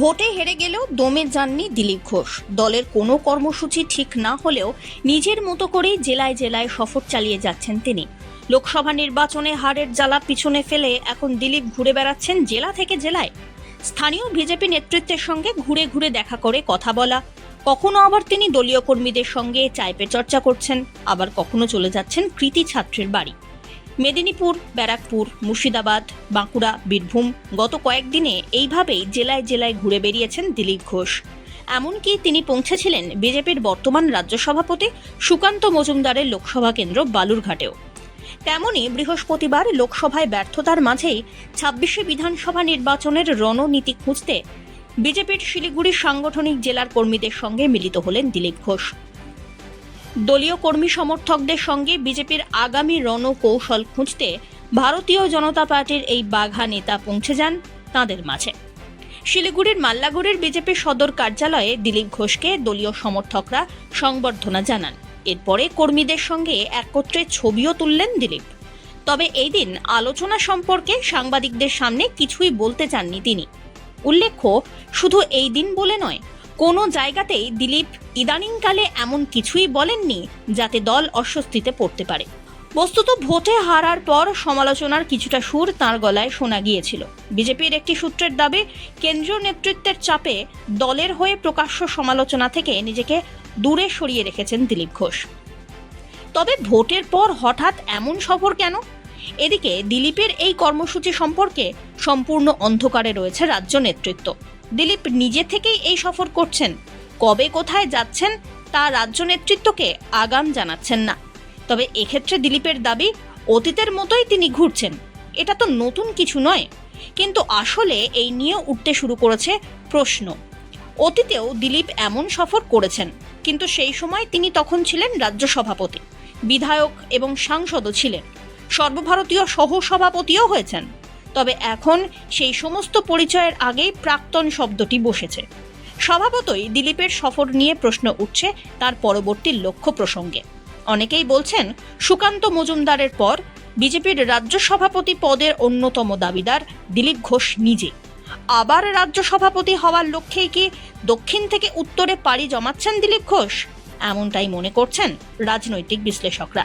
ভোটে হেরে গেলেও দমে যাননি দিলীপ ঘোষ। দলের কোনো কর্মসূচি ঠিক না হলেও নিজের মতো করেই জেলায় জেলায় সফর চালিয়ে যাচ্ছেন তিনি। লোকসভা নির্বাচনে হারের জ্বালা পিছনে ফেলে এখন দিলীপ ঘুরে বেড়াচ্ছেন জেলা থেকে জেলায়। স্থানীয় বিজেপি নেতৃত্বের সঙ্গে ঘুরে ঘুরে দেখা করে কথা বলা। কখনো আবার তিনি দলীয় কর্মীদের সঙ্গে চাইপে চর্চা করছেন, আবার কখনো চলে যাচ্ছেন কৃতি ছাত্রের বাড়ি। মেদিনীপুর, ব্যারাকপুর, মুর্শিদাবাদ, বাঁকুড়া, বীরভূম গত কয়েকদিনে এইভাবেই জেলায় জেলায় ঘুরে বেরিয়েছেন দিলীপ ঘোষ। এমনকি তিনি পৌঁছেছিলেন বিজেপির বর্তমান রাজ্য সভাপতি সুকান্ত মজুমদারের লোকসভা কেন্দ্র বালুরঘাটেও। তেমনি বৃহস্পতিবার লোকসভায় ব্যর্থতার মাঝেই ছাব্বিশে বিধানসভা নির্বাচনের রণনীতি খুঁজতে বিজেপির শিলিগুড়ি সাংগঠনিক জেলার কর্মীদের সঙ্গে মিলিত হলেন দিলীপ ঘোষ। দলীয় কর্মী সমর্থকদের সঙ্গে বিজেপির আগামী রণকৌশল খুঁজতে ভারতীয় জনতা পার্টির এই বাঘা নেতা পৌঁছে যান তাঁদের মাঝে। শিলিগুড়ির মাল্লাগুড়ির বিজেপি সদর কার্যালয়ে দিলীপ ঘোষকে দলীয় সমর্থকরা সংবর্ধনা জানান। এরপরে কর্মীদের সঙ্গে একত্রে ছবিও তুললেন দিলীপ। তবে এই দিন আলোচনা সম্পর্কে সাংবাদিকদের সামনে কিছুই বলতে চাননি তিনি। উল্লেখ্য, শুধু এই দিন বলে নয় কোনো জায়গাতেই দিলীপ ইদানিংকালে এমন কিছুই বলেননি যাতে দল অস্বস্তিতে পড়তে পারে। বস্তুত ভোটে হারার পর সমালোচনার কিছুটা সুর তাঁর গলায় শোনা গিয়েছিল। বিজেপির একটি সূত্রের দাবি, কেন্দ্রীয় নেতৃত্বের চাপে দলের হয়ে প্রকাশ্য সমালোচনা থেকে নিজেকে দূরে সরিয়ে রেখেছেন দিলীপ ঘোষ। তবে ভোটের পর হঠাৎ এমন সফর কেন? এদিকে দিলীপের এই কর্মসূচি সম্পর্কে সম্পূর্ণ অন্ধকারে রয়েছে রাজ্য নেতৃত্ব। দিলীপ নিজে থেকেই এই সফর করছেন। কবে কোথায় যাচ্ছেন তা রাজ্য নেতৃত্বকে আগাম জানাচ্ছেন না। তবে এক্ষেত্রে দিলীপের দাবি, অতীতের মতোই তিনি ঘুরছেন। এটা তো নতুন কিছু নয়। কিন্তু আসলে এই নিয়ে উঠতে শুরু করেছে প্রশ্ন। অতীতেও দিলীপ এমন সফর করেছেন, কিন্তু সেই সময় তিনি তখন ছিলেন রাজ্য সভাপতি, বিধায়ক এবং সাংসদও ছিলেন। সর্বভারতীয় সহ সভাপতিও হয়েছেন। তবে এখন সেই সমস্ত পরিচয়ের আগেই প্রাক্তন শব্দটি বসেছে। স্বভাবতই দিলীপের সফর নিয়ে প্রশ্ন উঠছে তার পরবর্তী লক্ষ্য প্রসঙ্গে। অনেকেই বলছেন, সুকান্ত মজুমদারের পর বিজেপির রাজ্য সভাপতি পদের অন্যতম দাবিদার দিলীপ ঘোষ নিজে। আবার রাজ্য সভাপতি হওয়ার লক্ষ্যেই কি দক্ষিণ থেকে উত্তরে পাড়ি জমাচ্ছেন দিলীপ ঘোষ? এমনটাই মনে করছেন রাজনৈতিক বিশ্লেষকরা।